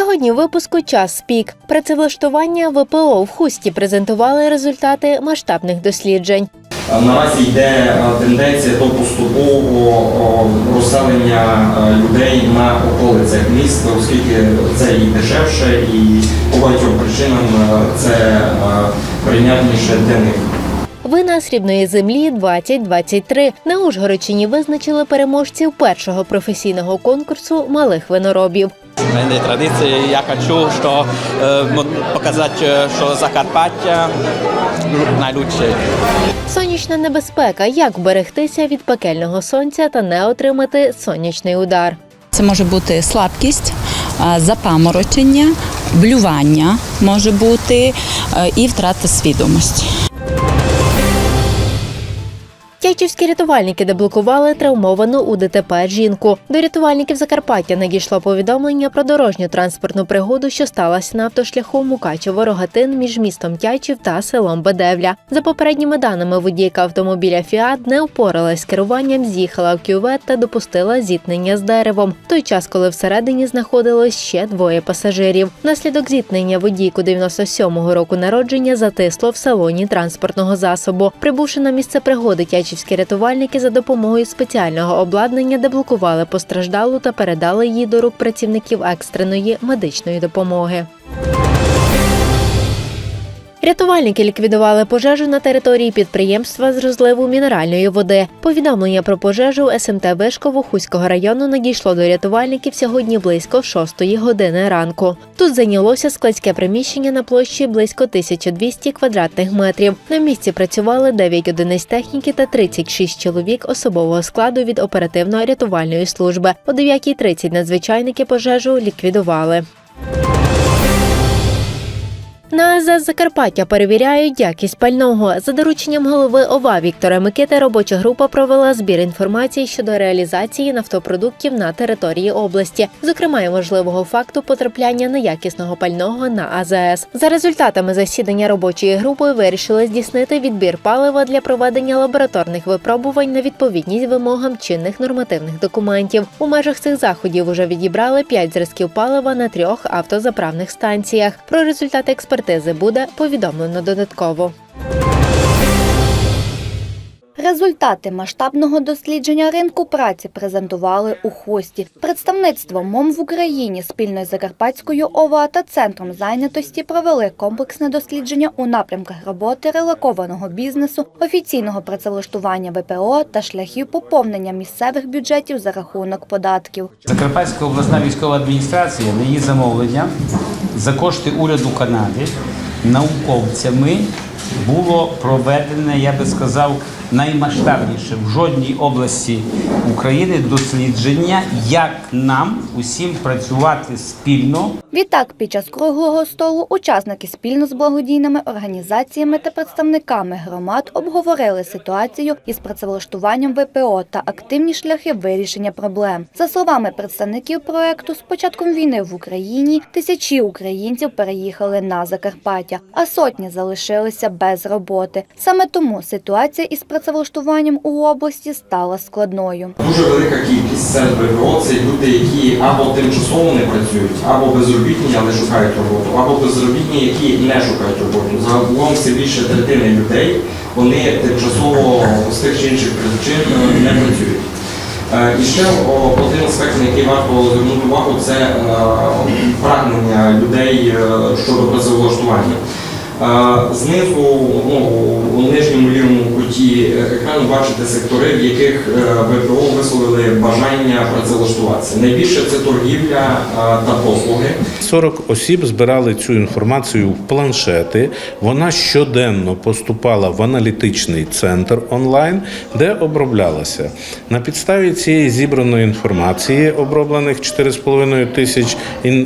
Сьогодні випуску час пік. Працевлаштування ВПО в хусті презентували результати масштабних досліджень. Наразі йде е, тенденція до поступового розселення е, людей на околицях міст, оскільки це і дешевше, і по багатьом причинам е, це е, прийнятніше для них. Вина срібної землі 2023 на Ужгородщині визначили переможців першого професійного конкурсу малих виноробів. Мене традиція, я хочу що, е, показати, е, що Закарпаття найлучше. Сонячна небезпека. Як вберегтися від пекельного сонця та не отримати сонячний удар. Це може бути слабкість, запаморочення, блювання може бути е, і втрата свідомості. Тячівські рятувальники деблокували травмовану у ДТП жінку. До рятувальників Закарпаття надійшло повідомлення про дорожню транспортну пригоду, що сталася на автошляху Мукачево-Рогатин між містом Тячів та селом Бедевля. За попередніми даними, водійка автомобіля Фіат не впоралась з керуванням, з'їхала в кювет та допустила зіткнення з деревом. В той час, коли всередині знаходилось ще двоє пасажирів. Внаслідок зіткнення водійку 97-го року народження затисло в салоні транспортного засобу. Прибувши на місце пригоди, тячівські рятувальники за допомогою спеціального обладнання деблокували постраждалу та передали її до рук працівників екстреної медичної допомоги. Рятувальники ліквідували пожежу на території підприємства з розливу мінеральної води. Повідомлення про пожежу СМТ Вишково Хуського району надійшло до рятувальників сьогодні близько 6 години ранку. Тут зайнялося складське приміщення на площі близько 1200 квадратних метрів. На місці працювали 9 одиниць техніки та 36 чоловік особового складу від оперативно-рятувальної служби. О 9.30 надзвичайники пожежу ліквідували. На АЗС Закарпаття перевіряють якість пального. За дорученням голови ОВА Віктора Микити робоча група провела збір інформації щодо реалізації нафтопродуктів на території області, зокрема й можливого факту потрапляння неякісного пального на АЗС. За результатами засідання робочої групи вирішили здійснити відбір палива для проведення лабораторних випробувань на відповідність вимогам чинних нормативних документів. У межах цих заходів уже відібрали 5 зразків палива на трьох автозаправних станціях. Про результати експертизи буде повідомлено додатково. Результати масштабного дослідження ринку праці презентували у хості. Представництво МОМ в Україні спільно з Закарпатською ОВА та Центром зайнятості провели комплексне дослідження у напрямках роботи релокованого бізнесу, офіційного працевлаштування ВПО та шляхів поповнення місцевих бюджетів за рахунок податків. Закарпатська обласна військова адміністрація на її замовлення за кошти уряду Канади науковцями було проведене, я би сказав, наймасштабніше в жодній області України дослідження, як нам усім працювати спільно Відтак, під час круглого столу учасники спільно з благодійними організаціями та представниками громад обговорили ситуацію із працевлаштуванням ВПО та активні шляхи вирішення проблем. За словами представників проекту, з початком війни в Україні тисячі українців переїхали на Закарпаття, а сотні залишилися без роботи. Саме тому ситуація із працевлаштуванням у області стала складною. Дуже велика кількість серед ВПО це люди, які або тимчасово не працюють, або безробітні, але шукають роботу, або безробітні, які не шукають роботу. Загалом це більше третини людей, вони тимчасово з тих чи інших причин е, не працюють. Е, І ще один аспект, на який варто звернути увагу, це е, прагнення людей щодо працевлаштування. Е, Знизу, ну, у нижньому лівому куті екрану бачите сектори, в яких е, ВПО висловили бажання працевлаштуватися. Найбільше це торгівля е, та послуги. 40 осіб збирали цю інформацію в планшети. Вона щоденно поступала в аналітичний центр онлайн, де оброблялася. На підставі цієї зібраної інформації, оброблених 4,5 тисяч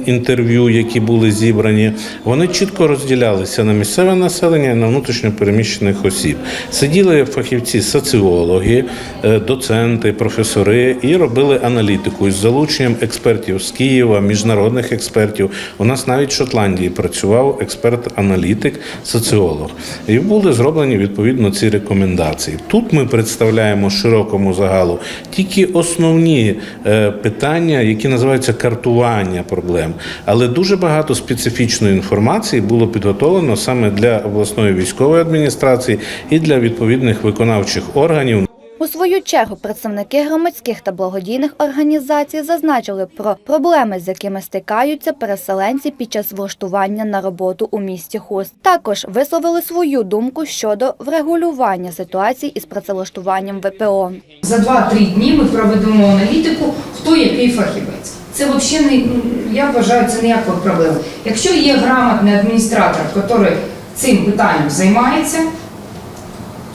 інтерв'ю, які були зібрані, вони чітко розділялися на місцеве населення і на внутрішньопереміщених осіб. Сиділи фахівці, соціологи, е, доценти, професори і робили аналітику із залученням експертів з Києва, міжнародних експертів. У нас навіть в Шотландії працював експерт-аналітик, соціолог. І були зроблені відповідно ці рекомендації. Тут ми представляємо широкому загалу тільки основні е, питання, які називаються картування проблем. Але дуже багато специфічної інформації було підготовлено саме для обласної військової адміністрації і для відповідних виконавчих органів. У свою чергу представники громадських та благодійних організацій зазначили про проблеми, з якими стикаються переселенці під час влаштування на роботу у місті Хуст. Також висловили свою думку щодо врегулювання ситуації із працевлаштуванням ВПО. За 2-3 дні ми проведемо аналітику, хто який фахівець. Це взагалі не я вважаю, це ніякої проблеми. Якщо є грамотний адміністратор, який цим питанням займається,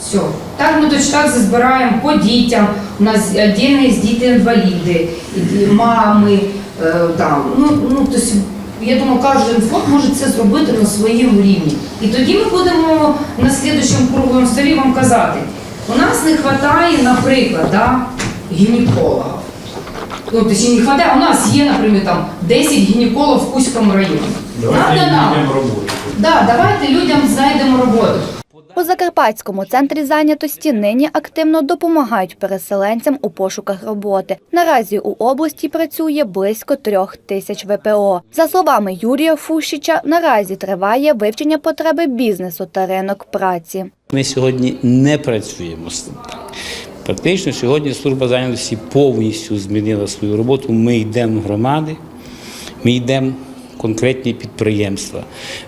все. Так ми точно так збираємо по дітям. У нас віддільно є діти-інваліди, мами. е, Там. Ну, ну, тобто, я думаю, кожен фонд може це зробити на своєму рівні. І тоді ми будемо на слідчому круглому столі вам казати, у нас не вистачає, наприклад, да, гінеколога. Ну, точніше, не вистачає, у нас є, наприклад, там 10 гінекологів в Кузькому районі. Надо нам. Да, давайте людям знайдемо роботу. У Закарпатському центрі зайнятості нині активно допомагають переселенцям у пошуках роботи. Наразі у області працює близько трьох тисяч ВПО. За словами Юрія Фущича, наразі триває вивчення потреби бізнесу та ринок праці. Ми сьогодні не працюємо з. Практично сьогодні служба зайнятості повністю змінила свою роботу. Ми йдемо в громади, ми йдемо конкретні підприємства,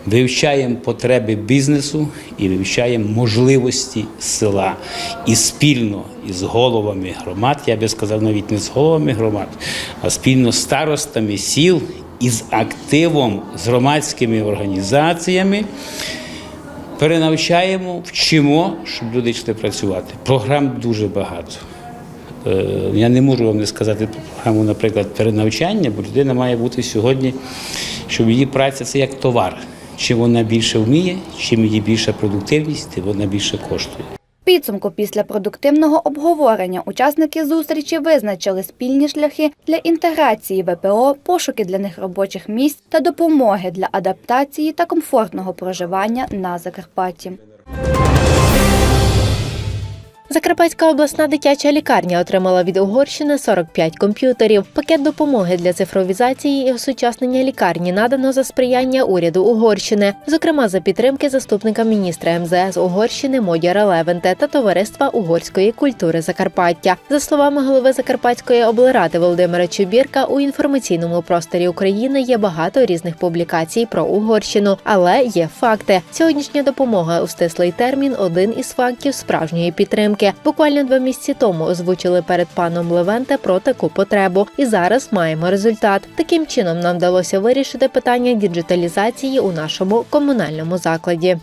вивчаємо потреби бізнесу і вивчаємо можливості села. І спільно із головами громад, я би сказав, навіть не з головами громад, а спільно з старостами сіл і з активом, з громадськими організаціями перенавчаємо, вчимо, щоб люди йшли працювати. Програм дуже багато. Е, Я не можу вам не сказати про програму, наприклад, перенавчання, бо людина має бути сьогодні, щоб її праця це як товар. Чим вона більше вміє, чим її більша продуктивність, тим вона більше коштує. Підсумку після продуктивного обговорення учасники зустрічі визначили спільні шляхи для інтеграції ВПО, пошуки для них робочих місць та допомоги для адаптації та комфортного проживання на Закарпатті. Закарпатська обласна дитяча лікарня отримала від Угорщини 45 комп'ютерів. Пакет допомоги для цифровізації і осучаснення лікарні надано за сприяння уряду Угорщини, зокрема за підтримки заступника міністра МЗС Угорщини Модяра Левенте та товариства угорської культури Закарпаття. За словами голови Закарпатської облради Володимира Чубірка, у інформаційному просторі України є багато різних публікацій про Угорщину, але є факти. Сьогоднішня допомога у стислий термін один із фактів справжньої підтримки. Буквально два місяці тому озвучили перед паном Левенте про таку потребу, і зараз маємо результат. Таким чином нам вдалося вирішити питання діджиталізації у нашому комунальному закладі.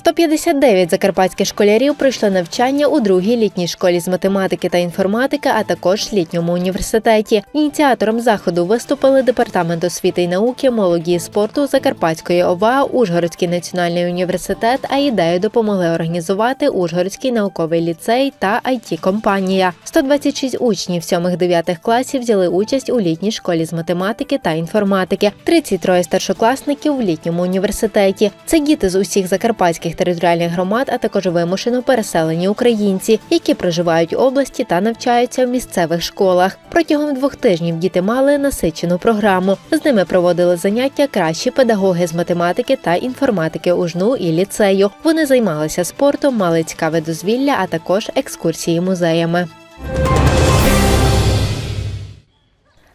159 закарпатських школярів пройшли навчання у другій літній школі з математики та інформатики, а також літньому університеті. Ініціатором заходу виступили департамент освіти й науки, молоді і спорту Закарпатської ОВА, Ужгородський національний університет. А ідею допомогли організувати Ужгородський науковий ліцей та it компанія 126 учнів 7-9 класів взяли участь у літній школі з математики та інформатики. 33 старшокласників в літньому університеті. Це діти з усіх закарпатських територіальних громад, а також вимушено переселені українці, які проживають в області та навчаються в місцевих школах. Протягом двох тижнів діти мали насичену програму. З ними проводили заняття кращі педагоги з математики та інформатики УЖНУ і ліцею. Вони займалися спортом, мали цікаве дозвілля, а також екскурсії музеями.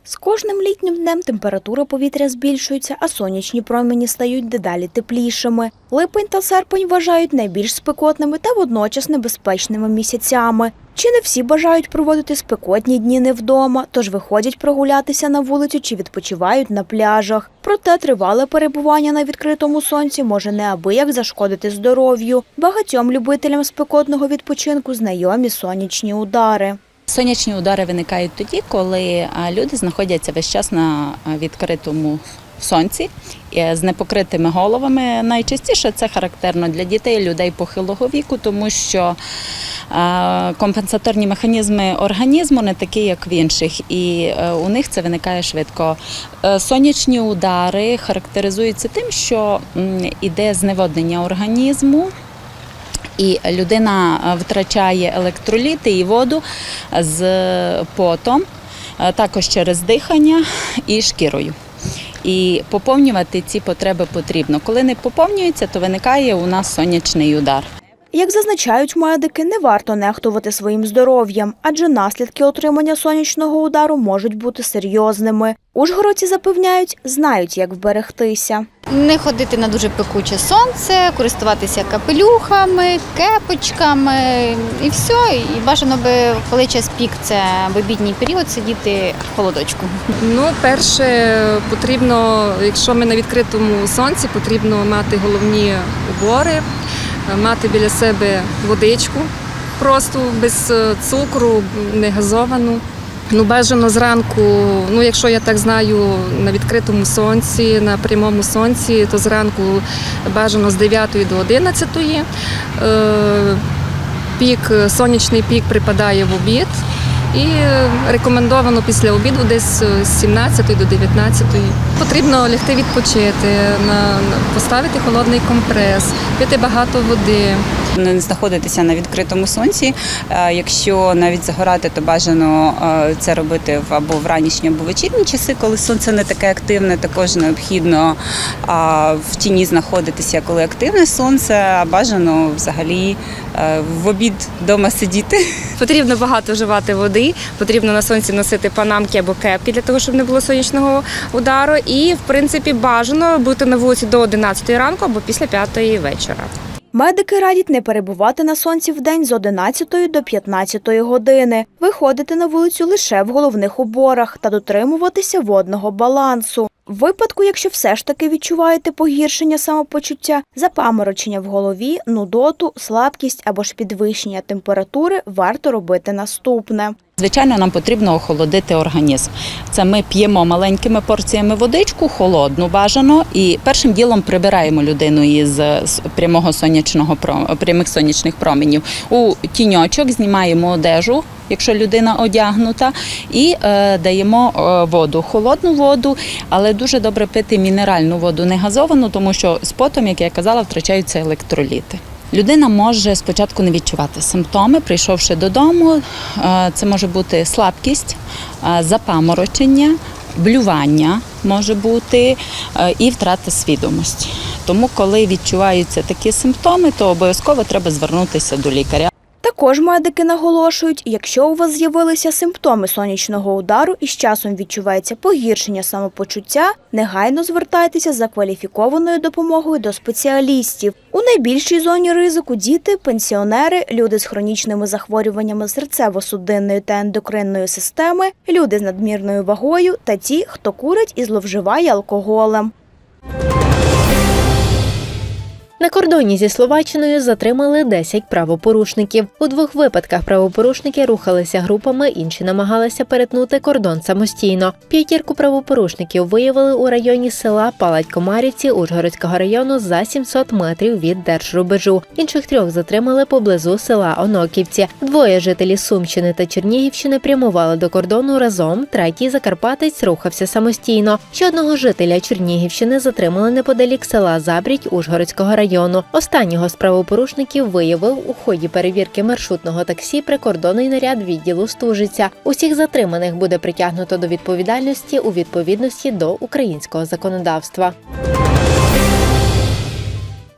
З кожним літнім днем температура повітря збільшується, а сонячні промені стають дедалі теплішими. Липень та серпень вважають найбільш спекотними та водночас небезпечними місяцями. Чи не всі бажають проводити спекотні дні не вдома, тож виходять прогулятися на вулицю чи відпочивають на пляжах. Проте тривале перебування на відкритому сонці може неабияк зашкодити здоров'ю. Багатьом любителям спекотного відпочинку знайомі сонячні удари. Сонячні удари виникають тоді, коли люди знаходяться весь час на відкритому сонці е, з непокритими головами. Найчастіше це характерно для дітей, людей похилого віку, тому що компенсаторні механізми організму не такі, як в інших, і е, у них це виникає швидко. Е, Сонячні удари характеризуються тим, що м, іде зневоднення організму. І людина е, втрачає електроліти і воду з потом, е, також через дихання і шкірою. І поповнювати ці потреби потрібно. Коли не поповнюється, то виникає у нас сонячний удар. Як зазначають медики, не варто нехтувати своїм здоров'ям, адже наслідки отримання сонячного удару можуть бути серйозними. Ужгородці запевняють, знають, як вберегтися. Не ходити на дуже пекуче сонце, користуватися капелюхами, кепочками і все. І бажано би, коли час пік, це в обідній період, сидіти в холодочку. Ну, перше, потрібно, якщо ми на відкритому сонці, потрібно мати головні убори, мати біля себе водичку, просто без е, цукру, не газовану. Ну, бажано зранку, ну якщо я так знаю, на відкритому сонці, на прямому сонці, то зранку бажано з 9 до 11. Е, Пік, сонячний пік припадає в обід. І рекомендовано після обіду десь з 17 до 19. Потрібно лягти відпочити, поставити холодний компрес, пити багато води. не знаходитися на відкритому сонці. Е, Якщо навіть загорати, то бажано е, це робити або в ранішні, або вечірні часи, коли сонце не таке активне. Також необхідно в тіні знаходитися, коли активне сонце, а бажано взагалі е, в обід вдома сидіти. Потрібно багато вживати води, потрібно на сонці носити панамки або кепки для того, щоб не було сонячного удару. І, в принципі, бажано бути на вулиці до 11 ранку або після 5 вечора. Медики радять не перебувати на сонці в день з 11 до 15 години, виходити на вулицю лише в головних уборах та дотримуватися водного балансу. В випадку, якщо все ж таки відчуваєте погіршення самопочуття, запаморочення в голові, нудоту, слабкість або ж підвищення температури, варто робити наступне. Звичайно, нам потрібно охолодити організм. Це ми п'ємо маленькими порціями водичку, холодну бажано, і першим ділом прибираємо людину із прямого сонячного прямих сонячних променів. У тіньочок знімаємо одежу, якщо людина одягнута, і е, даємо е, воду, холодну воду, але дуже добре пити мінеральну воду, не газовану, тому що з потом, як я казала, втрачаються електроліти. Людина може спочатку не відчувати симптоми, прийшовши додому. Е, Це може бути слабкість, е, запаморочення, блювання може бути е, і втрата свідомості. Тому, коли відчуваються такі симптоми, то обов'язково треба звернутися до лікаря. Також медики наголошують, якщо у вас з'явилися симптоми сонячного удару і з часом відчувається погіршення самопочуття, негайно звертайтеся за кваліфікованою допомогою до спеціалістів. У найбільшій зоні ризику діти, пенсіонери, люди з хронічними захворюваннями серцево-судинної та ендокринної системи, люди з надмірною вагою та ті, хто курить і зловживає алкоголем. На кордоні зі Словаччиною затримали 10 правопорушників. У двох випадках правопорушники рухалися групами, інші намагалися перетнути кордон самостійно. П'ятірку правопорушників виявили у районі села Палать-Комарівці Ужгородського району за 700 метрів від держрубежу. Інших трьох затримали поблизу села Оноківці. Двоє жителі Сумщини та Чернігівщини прямували до кордону разом. Третій закарпатець рухався самостійно. Ще одного жителя Чернігівщини затримали неподалік села Забрідь Ужгородського району. Останнього з правопорушників виявив у ході перевірки маршрутного таксі прикордонний наряд відділу Стужиця. Усіх затриманих буде притягнуто до відповідальності у відповідності до українського законодавства.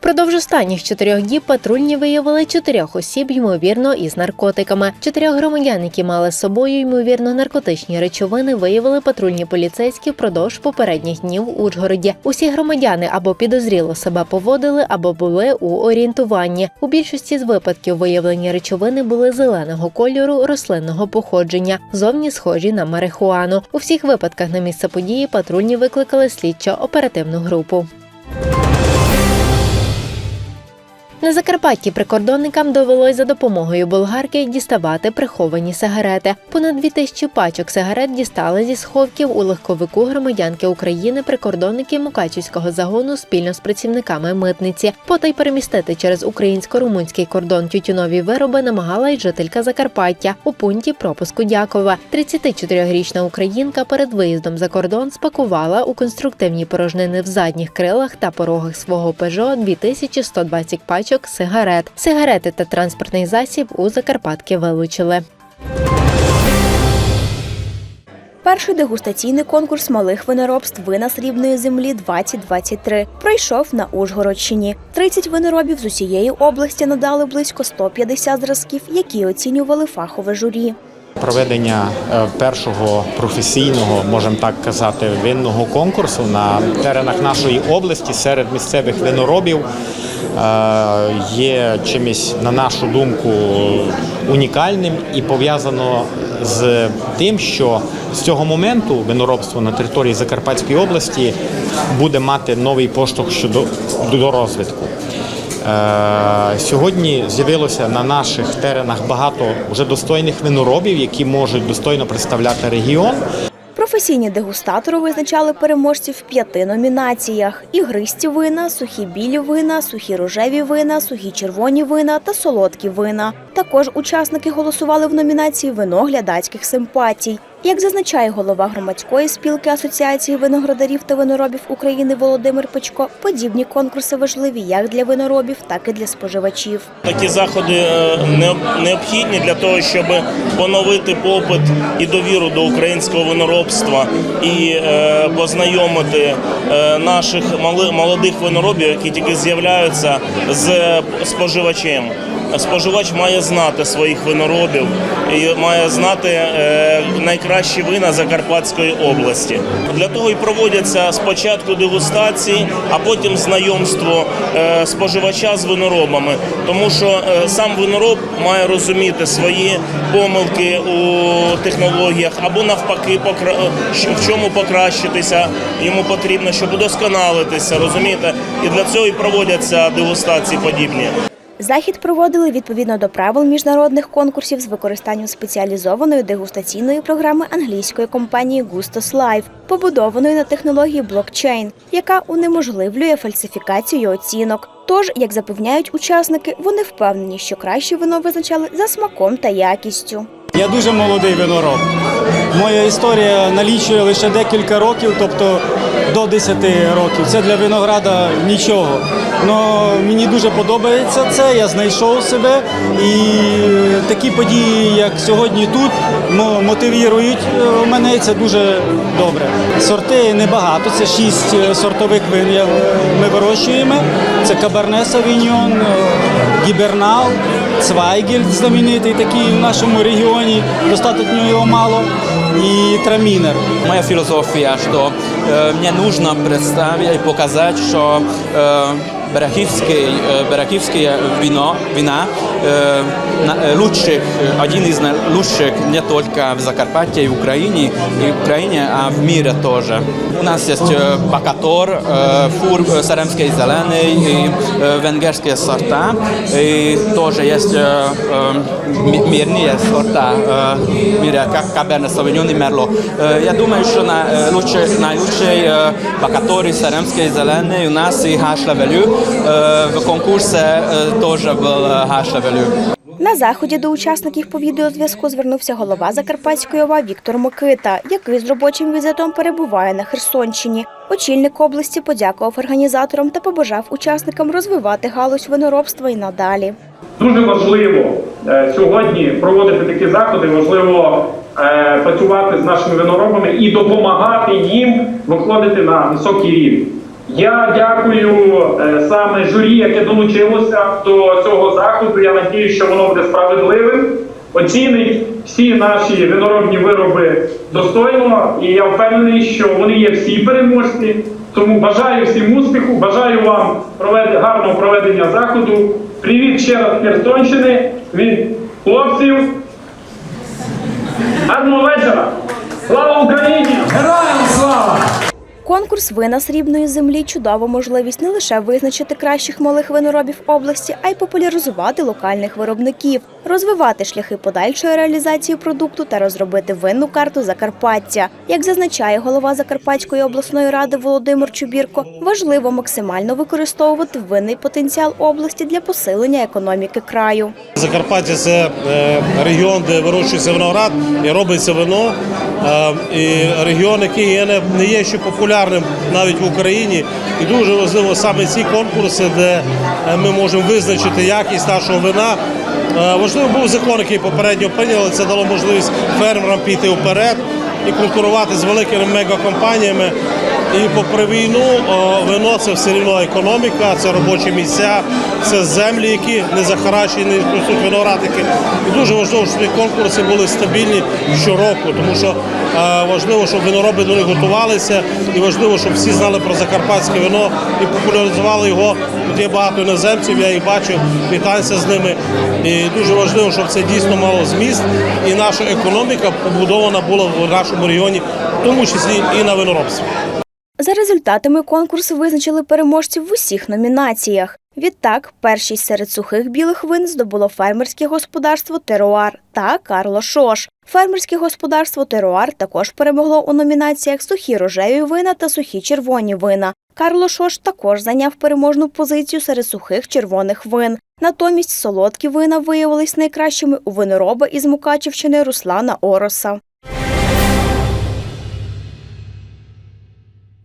Продовж останніх чотирьох діб патрульні виявили чотирьох осіб, ймовірно, із наркотиками. Чотирьох громадян, які мали з собою ймовірно наркотичні речовини, виявили патрульні поліцейські впродовж попередніх днів у Ужгороді. Усі громадяни або підозріло себе поводили, або були у орієнтуванні. У більшості з випадків виявлені речовини були зеленого кольору рослинного походження, зовні схожі на марихуану. У всіх випадках на місце події патрульні викликали слідчо оперативну групу. На Закарпатті прикордонникам довелось за допомогою болгарки діставати приховані сигарети. Понад дві тисячі пачок сигарет дістали зі сховків у легковику громадянки України прикордонники Мукачівського загону спільно з працівниками митниці. Потай перемістити через українсько-румунський кордон тютюнові вироби намагала й жителька Закарпаття у пункті пропуску Дякова. 34-річна українка перед виїздом за кордон спакувала у конструктивні порожнини в задніх крилах та порогах свого Peugeot 2120 пачок сигарет. Сигарети та транспортний засіб у Закарпатки вилучили. Перший дегустаційний конкурс малих виноробств вина срібної землі 2023 пройшов на Ужгородщині. 30 виноробів з усієї області надали близько 150 зразків, які оцінювали фахове журі. Проведення е, першого професійного, можемо так казати, винного конкурсу на теренах нашої області серед місцевих виноробів е, є чимось, на нашу думку, унікальним і пов'язано з тим, що з цього моменту виноробство на території Закарпатської області буде мати новий поштовх щодо до розвитку. Е, Сьогодні з'явилося на наших теренах багато вже достойних виноробів, які можуть достойно представляти регіон. Професійні дегустатори визначали переможців в п'яти номінаціях: ігристі вина, сухі білі вина, сухі рожеві вина, сухі червоні вина та солодкі вина. Також учасники голосували в номінації Вино глядацьких симпатій. Як зазначає голова громадської спілки Асоціації виноградарів та виноробів України Володимир Печко, подібні конкурси важливі як для виноробів, так і для споживачів. Такі заходи е, необхідні для того, щоб поновити попит і довіру до українського виноробства і е, познайомити е, наших молодих виноробів, які тільки з'являються з споживачем. Споживач має знати своїх виноробів і має знати е, найкращі вина Закарпатської області. Для того і проводяться спочатку дегустації, а потім знайомство е, споживача з виноробами, тому що е, сам винороб має розуміти свої помилки у технологіях або навпаки, в чому покращитися йому потрібно, щоб удосконалитися, розумієте? І для цього і проводяться дегустації подібні. Захід проводили відповідно до правил міжнародних конкурсів з використанням спеціалізованої дегустаційної програми англійської компанії Gustos Live, побудованої на технології блокчейн, яка унеможливлює фальсифікацію оцінок. Тож, як запевняють учасники, вони впевнені, що краще вино визначали за смаком та якістю. Я дуже молодий винороб. Моя історія налічує лише декілька років, тобто до 10 років. Це для винограда нічого. Но мені дуже подобається це, я знайшов себе. І такі події, як сьогодні тут, мо- мотивують е, мене, і це дуже добре. Сорти небагато, це шість е, сортових вин е, ми вирощуємо. Це Кабарне Савіньон, е, Гібернал, Цвайгель знаменитий такий в нашому регіоні, достатньо його мало, і траминер. Моя философия, что э, мне нужно представить и показать, что э, Берахівський, э, Берахівское вино, вина э, на- э, лучших, э, один из на- лучших не только в Закарпатье и в Украине, и в Украине, а в мире тоже. У нас есть э, Бакатор, э, Фур, э, Серемский зеленый и э, венгерские сорта. И тоже есть э, э, ми- мирные сорта э, в мире, как Каберне Савиньон и Мерло. Э, Я думаю, что на, э, лучше, наилучший э, Бакатор и Серемский зеленый у нас и Хашлавелю. Э, В конкурсе э, тоже был э, Хашлавелю. На заході до учасників по відеозв'язку звернувся голова Закарпатської ОВА Віктор Микита, який з робочим візитом перебуває на Херсонщині. Очільник області подякував організаторам та побажав учасникам розвивати галузь виноробства і надалі. Дуже важливо е, сьогодні проводити такі заходи. Важливо е, працювати з нашими виноробами і допомагати їм виходити на високий рівень. Я дякую е, саме журі, яке долучилося до цього заходу. Я надію, що воно буде справедливим. Оцінить всі наші виноробні вироби достойно, і я впевнений, що вони є всі переможці. Тому бажаю всім успіху, бажаю вам провед... гарного проведення заходу. Привіт ще раз Херсонщини від хлопців. Гарного вечора! Слава Україні! Героям слава! Конкурс вина срібної землі чудова можливість не лише визначити кращих малих виноробів області, а й популяризувати локальних виробників, розвивати шляхи подальшої реалізації продукту та розробити винну карту Закарпаття. Як зазначає голова Закарпатської обласної ради Володимир Чубірко, важливо максимально використовувати винний потенціал області для посилення економіки краю. Закарпаття це е, регіон, де вирощується виноград і робиться вино. Е, І регіон, який не є ще популярним навіть в Україні. І дуже важливо саме ці конкурси, де е, ми можемо визначити якість нашого вина. Е, Важливо був закон, який попередньо прийняли. Це дало можливість фермерам піти вперед і конкурувати з великими мегакомпаніями. І попри війну вино це все рівно економіка, це робочі місця, це землі, які не захарачені, не ростуть виноградники. І дуже важливо, щоб ці конкурси були стабільні щороку, тому що е, важливо, щоб винороби до них готувалися, і важливо, щоб всі знали про закарпатське вино і популяризували його. Тут є багато іноземців, я їх бачу, вітаюся з ними. І дуже важливо, щоб це дійсно мало зміст, і наша економіка побудована була в нашому регіоні, в тому числі і на виноробстві. За результатами конкурсу визначили переможців в усіх номінаціях. Відтак, першість серед сухих білих вин здобуло фермерське господарство Теруар та Карло Шош. Фермерське господарство Теруар також перемогло у номінаціях сухі рожеві вина та сухі червоні вина. Карло Шош також зайняв переможну позицію серед сухих червоних вин. Натомість солодкі вина виявились найкращими у винороба із Мукачівщини Руслана Ороса.